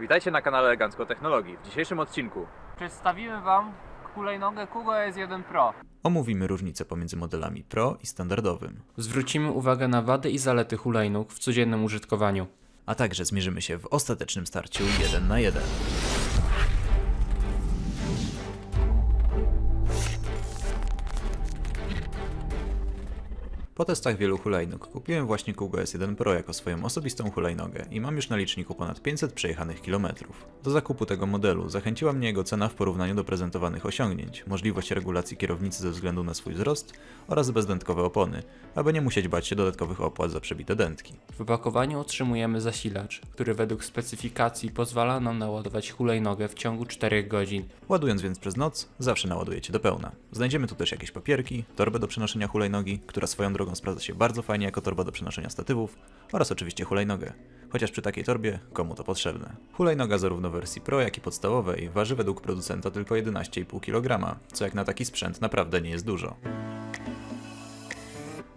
Witajcie na kanale Elegancko Technologii. W dzisiejszym odcinku Przedstawimy Wam hulajnogę Kugo S1 Pro. Omówimy różnice pomiędzy modelami Pro i standardowym, Zwrócimy uwagę na wady i zalety hulajnóg w codziennym użytkowaniu. a także zmierzymy się w ostatecznym starciu 1 na 1. Po testach wielu hulajnóg kupiłem właśnie Kugo S1 Pro jako swoją osobistą hulajnogę i mam już na liczniku ponad 500 przejechanych kilometrów. Do zakupu tego modelu zachęciła mnie jego cena w porównaniu do prezentowanych osiągnięć, możliwość regulacji kierownicy ze względu na swój wzrost oraz bezdętkowe opony, aby nie musieć bać się dodatkowych opłat za przebite dętki. W opakowaniu otrzymujemy zasilacz, który według specyfikacji pozwala nam naładować hulajnogę w ciągu 4 godzin. Ładując więc przez noc, zawsze naładujecie do pełna. Znajdziemy tu też jakieś papierki, torbę do przenoszenia hulajnogi, która swoją drogą sprawdza się bardzo fajnie jako torba do przenoszenia statywów oraz oczywiście hulajnogę. Chociaż przy takiej torbie, komu to potrzebne. Hulajnoga zarówno w wersji Pro, jak i podstawowej waży według producenta tylko 11,5 kg, co jak na taki sprzęt naprawdę nie jest dużo.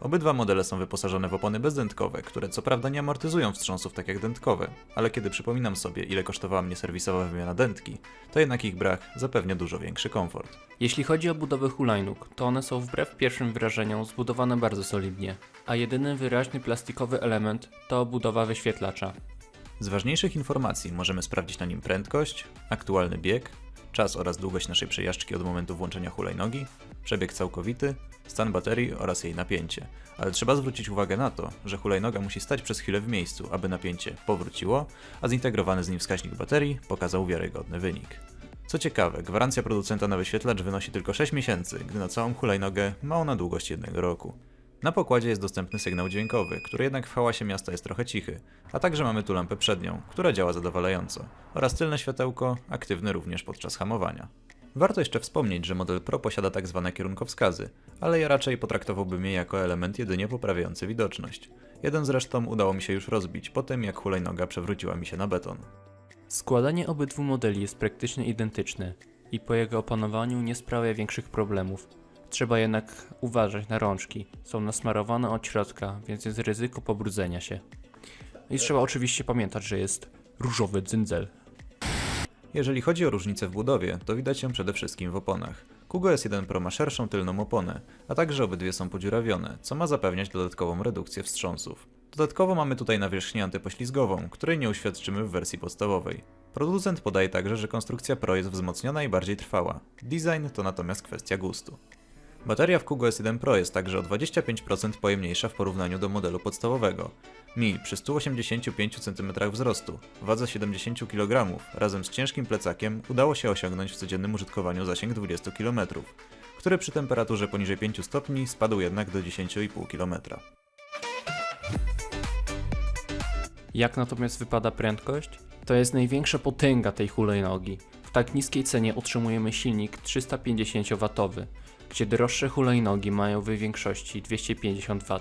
Obydwa modele są wyposażone w opony bezdętkowe, które co prawda nie amortyzują wstrząsów tak jak dętkowe, ale kiedy przypominam sobie ile kosztowała mnie serwisowa wymiana dętki, to jednak ich brak zapewnia dużo większy komfort. Jeśli chodzi o budowę hulajnóg, to one są wbrew pierwszym wrażeniom zbudowane bardzo solidnie, a jedyny wyraźny plastikowy element to obudowa wyświetlacza. Z ważniejszych informacji możemy sprawdzić na nim prędkość, aktualny bieg, czas oraz długość naszej przejażdżki od momentu włączenia hulajnogi, przebieg całkowity, stan baterii oraz jej napięcie. Ale trzeba zwrócić uwagę na to, że hulajnoga musi stać przez chwilę w miejscu, aby napięcie powróciło, a zintegrowany z nim wskaźnik baterii pokazał wiarygodny wynik. Co ciekawe, gwarancja producenta na wyświetlacz wynosi tylko 6 miesięcy, gdy na całą hulajnogę ma ona długość jednego roku. Na pokładzie jest dostępny sygnał dźwiękowy, który jednak w hałasie miasta jest trochę cichy, a także mamy tu lampę przednią, która działa zadowalająco, oraz tylne światełko, aktywne również podczas hamowania. Warto jeszcze wspomnieć, że model Pro posiada tak zwane kierunkowskazy, ale ja raczej potraktowałbym je jako element jedynie poprawiający widoczność. Jeden zresztą udało mi się już rozbić po tym, jak hulajnoga przewróciła mi się na beton. Składanie obydwu modeli jest praktycznie identyczne i po jego opanowaniu nie sprawia większych problemów. Trzeba jednak uważać na rączki. Są nasmarowane od środka, więc jest ryzyko pobrudzenia się. I trzeba oczywiście pamiętać, że jest różowy dzyndzel. Jeżeli chodzi o różnicę w budowie, to widać ją przede wszystkim w oponach. Kugo S1 Pro ma szerszą tylną oponę, a także obydwie są podziurawione, co ma zapewniać dodatkową redukcję wstrząsów. Dodatkowo mamy tutaj nawierzchnię antypoślizgową, której nie uświadczymy w wersji podstawowej. Producent podaje także, że konstrukcja Pro jest wzmocniona i bardziej trwała. Design to natomiast kwestia gustu. Bateria w Kugo S1 Pro jest także o 25% pojemniejsza w porównaniu do modelu podstawowego. Mi przy 185 cm wzrostu, wadze 70 kg, razem z ciężkim plecakiem udało się osiągnąć w codziennym użytkowaniu zasięg 20 km, który przy temperaturze poniżej 5 stopni spadł jednak do 10,5 km. Jak natomiast wypada prędkość? To jest największa potęga tej hulajnogi. W tak niskiej cenie otrzymujemy silnik 350W, gdzie droższe hulajnogi mają w większości 250W.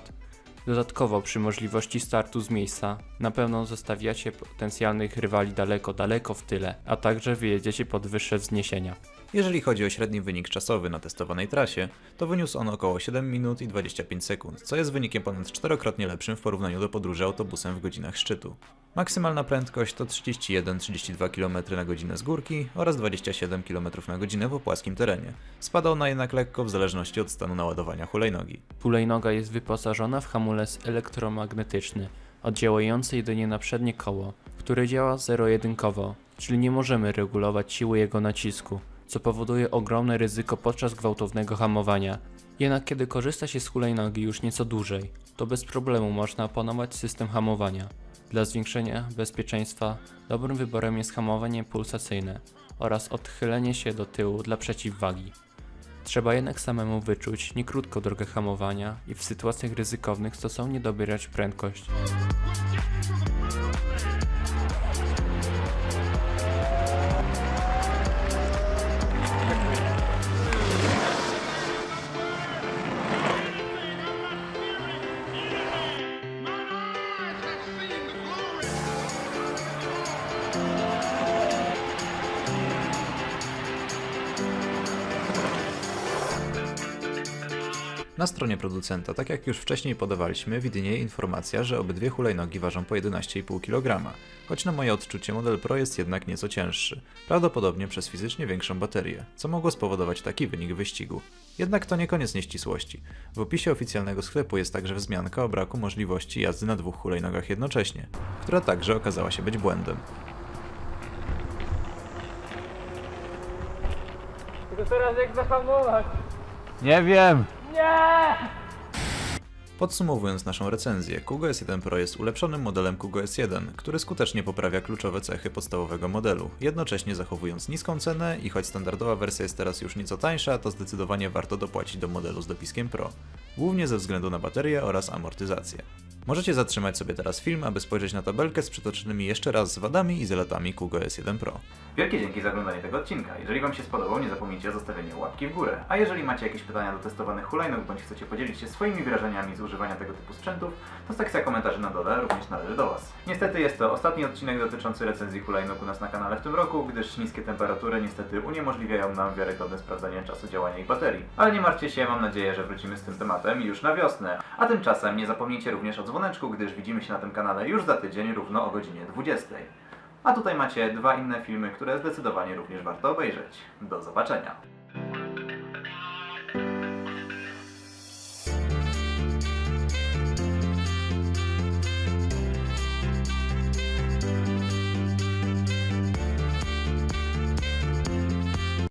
Dodatkowo przy możliwości startu z miejsca na pewno zostawiacie potencjalnych rywali daleko, daleko w tyle, a także wyjedziecie pod wyższe wzniesienia. Jeżeli chodzi o średni wynik czasowy na testowanej trasie, to wyniósł on około 7 minut i 25 sekund, co jest wynikiem ponad czterokrotnie lepszym w porównaniu do podróży autobusem w godzinach szczytu. Maksymalna prędkość to 31-32 km na godzinę z górki oraz 27 km na godzinę po płaskim terenie. Spada ona jednak lekko w zależności od stanu naładowania hulajnogi. Hulajnoga jest wyposażona w hamulec elektromagnetyczny, oddziałujący jedynie na przednie koło, które działa zero-jedynkowo, czyli nie możemy regulować siły jego nacisku, co powoduje ogromne ryzyko podczas gwałtownego hamowania. Jednak kiedy korzysta się z hulajnogi już nieco dłużej, to bez problemu można opanować system hamowania. Dla zwiększenia bezpieczeństwa dobrym wyborem jest hamowanie pulsacyjne oraz odchylenie się do tyłu dla przeciwwagi. Trzeba jednak samemu wyczuć niekrótką drogę hamowania i w sytuacjach ryzykownych stosownie dobierać prędkość. Na stronie producenta, tak jak już wcześniej podawaliśmy, widnieje informacja, że obydwie hulajnogi ważą po 11,5 kg, choć na moje odczucie model Pro jest jednak nieco cięższy, prawdopodobnie przez fizycznie większą baterię, co mogło spowodować taki wynik wyścigu. Jednak to nie koniec nieścisłości. W opisie oficjalnego sklepu jest także wzmianka o braku możliwości jazdy na dwóch hulajnogach jednocześnie, która także okazała się być błędem. Tylko teraz jak zahamować? Nie wiem! Podsumowując naszą recenzję, Kugo S1 Pro jest ulepszonym modelem Kugo S1, który skutecznie poprawia kluczowe cechy podstawowego modelu, jednocześnie zachowując niską cenę i choć standardowa wersja jest teraz już nieco tańsza, to zdecydowanie warto dopłacić do modelu z dopiskiem Pro, głównie ze względu na baterię oraz amortyzację. Możecie zatrzymać sobie teraz film, aby spojrzeć na tabelkę z przytoczonymi jeszcze raz z wadami i zaletami Kugo S1 Pro. Wielkie dzięki za oglądanie tego odcinka. Jeżeli Wam się spodobał, nie zapomnijcie o zostawieniu łapki w górę. A jeżeli macie jakieś pytania do testowanych hulajnóg, bądź chcecie podzielić się swoimi wrażeniami z używania tego typu sprzętów, to sekcja komentarzy na dole również należy do Was. Niestety jest to ostatni odcinek dotyczący recenzji hulajnóg u nas na kanale w tym roku, gdyż niskie temperatury niestety uniemożliwiają nam wiarygodne sprawdzenie czasu działania ich baterii. Ale nie martwcie się, mam nadzieję, że wrócimy z tym tematem już na wiosnę. A tymczasem nie zapomnijcie również o dzwoneczku, gdyż widzimy się na tym kanale już za tydzień równo o godzinie 20. A tutaj macie dwa inne filmy, które zdecydowanie również warto obejrzeć. Do zobaczenia.